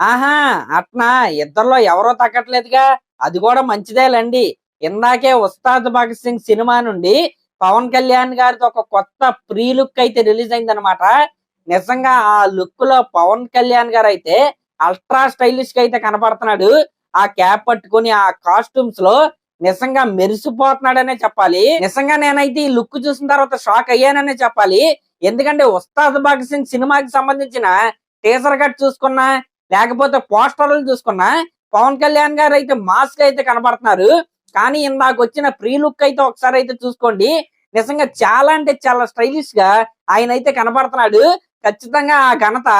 ఆహా అట్నా ఇద్దరిలో ఎవరో తగ్గట్లేదుగా. అది కూడా మంచిదేలండి. ఇందాకే ఉస్తాద్ భగత్ సింగ్ సినిమా నుండి పవన్ కళ్యాణ్ గారితో ఒక కొత్త ప్రీ లుక్ అయితే రిలీజ్ అయింది అనమాట నిజంగా ఆ లుక్లో పవన్ కళ్యాణ్ గారు అయితే అల్ట్రా స్టైలిష్గా అయితే కనపడుతున్నాడు. ఆ క్యాప్ పట్టుకుని ఆ కాస్ట్యూమ్స్లో నిజంగా మెరిసిపోతున్నాడనే చెప్పాలి. నిజంగా నేనైతే ఈ లుక్ చూసిన తర్వాత షాక్ అయ్యాననే చెప్పాలి. ఎందుకంటే ఉస్తాద్ భగత్ సింగ్ సినిమాకి సంబంధించిన టీజర్ కట్ చూసుకున్నా లేకపోతే పోస్టర్లు చూసుకున్నా పవన్ కళ్యాణ్ గారు అయితే మాస్క్ అయితే కనబడుతున్నారు. కానీ ఇందాక వచ్చిన ప్రీ లుక్ అయితే ఒకసారి అయితే చూసుకోండి. నిజంగా చాలా అంటే చాలా స్టైలిష్గా ఆయన అయితే కనబడుతున్నాడు. ఖచ్చితంగా ఆ ఘనత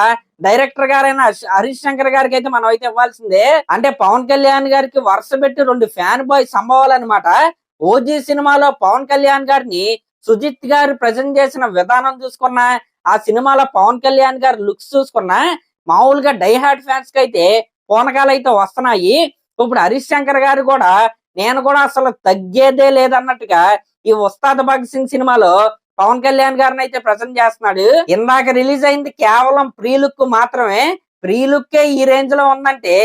డైరెక్టర్ గారైన హరీష్ శంకర్ గారికి అయితే మనం అయితే ఇవ్వాల్సిందే. అంటే పవన్ కళ్యాణ్ గారికి వరుస పెట్టి రెండు ఫ్యాన్ బాయ్ సంభవాలు అనమాట ఓజీ సినిమాలో పవన్ కళ్యాణ్ గారిని సుజిత్ గారు ప్రజెంట్ చేసిన విధానం చూసుకున్నా ఆ సినిమాలో పవన్ కళ్యాణ్ గారి లుక్స్ చూసుకున్నా మామూలుగా డై హార్ట్ ఫ్యాన్స్కి అయితే పూనకాలు అయితే వస్తున్నాయి. ఇప్పుడు హరీష్ శంకర్ గారు కూడా నేను కూడా అసలు తగ్గేదే లేదన్నట్టుగా ఈ ఉస్తాద్ భగత్ సింగ్ సినిమాలో పవన్ కళ్యాణ్ గారిని అయితే ప్రజెంట్ చేస్తున్నాడు. ఇందాక రిలీజ్ అయింది కేవలం ప్రీ లుక్ మాత్రమే. ప్రీ లుక్కే ఈ రేంజ్లో ఉందంటే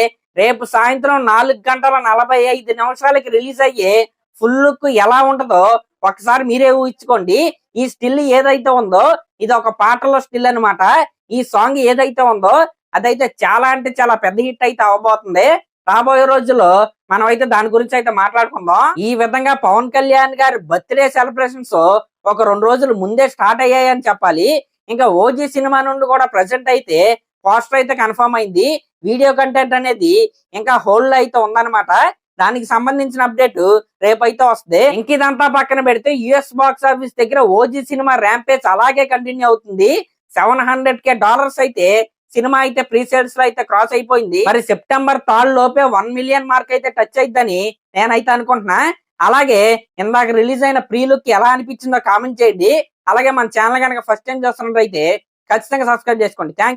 రేపు సాయంత్రం నాలుగు గంటల నలభై ఐదు నిమిషాలకి రిలీజ్ అయ్యే ఫుల్ లుక్ ఎలా ఉంటుందో ఒకసారి మీరే ఊహించుకోండి. ఈ స్టిల్ ఏదైతే ఉందో ఇది ఒక పాటలో స్టిల్ అన్నమాట. ఈ సాంగ్ ఏదైతే ఉందో అదైతే చాలా అంటే చాలా పెద్ద హిట్ అయితే అవ్వబోతుంది. రాబోయే రోజుల్లో మనం అయితే దాని గురించి అయితే మాట్లాడుకుందాం. ఈ విధంగా పవన్ కళ్యాణ్ గారి బర్త్డే సెలబ్రేషన్స్ ఒక రెండు రోజులు ముందే స్టార్ట్ అయ్యాయని చెప్పాలి. ఇంకా ఓజీ సినిమా నుండి కూడా ప్రజెంట్ అయితే పోస్టర్ అయితే కన్ఫర్మ్ అయింది. వీడియో కంటెంట్ అనేది ఇంకా హోల్డ్ అయితే ఉందన్నమాట. దానికి సంబంధించిన అప్డేట్ రేపైతే వస్తుంది. ఇంక ఇదంతా పక్కన పెడితే యుఎస్ బాక్స్ ఆఫీస్ దగ్గర ఓజీ సినిమా ర్యాంపేజ్ అలాగే కంటిన్యూ అవుతుంది. సెవెన్ హండ్రెడ్ కే డాలర్స్ అయితే సినిమా అయితే ప్రీ సేల్స్లో అయితే క్రాస్ అయిపోయింది. మరి సెప్టెంబర్ థర్డ్ లోపే వన్ మిలియన్ మార్క్ అయితే టచ్ అయిద్దని నేనైతే అనుకుంటున్నా. అలాగే ఇందాక రిలీజ్ అయిన ప్రీ లుక్ ఎలా అనిపించిందో కామెంట్ చేయండి. అలాగే మన ఛానల్ కనుక ఫస్ట్ టైం చూస్తున్నట్లయితే ఖచ్చితంగా సబ్స్క్రైబ్ చేసుకోండి. థ్యాంక్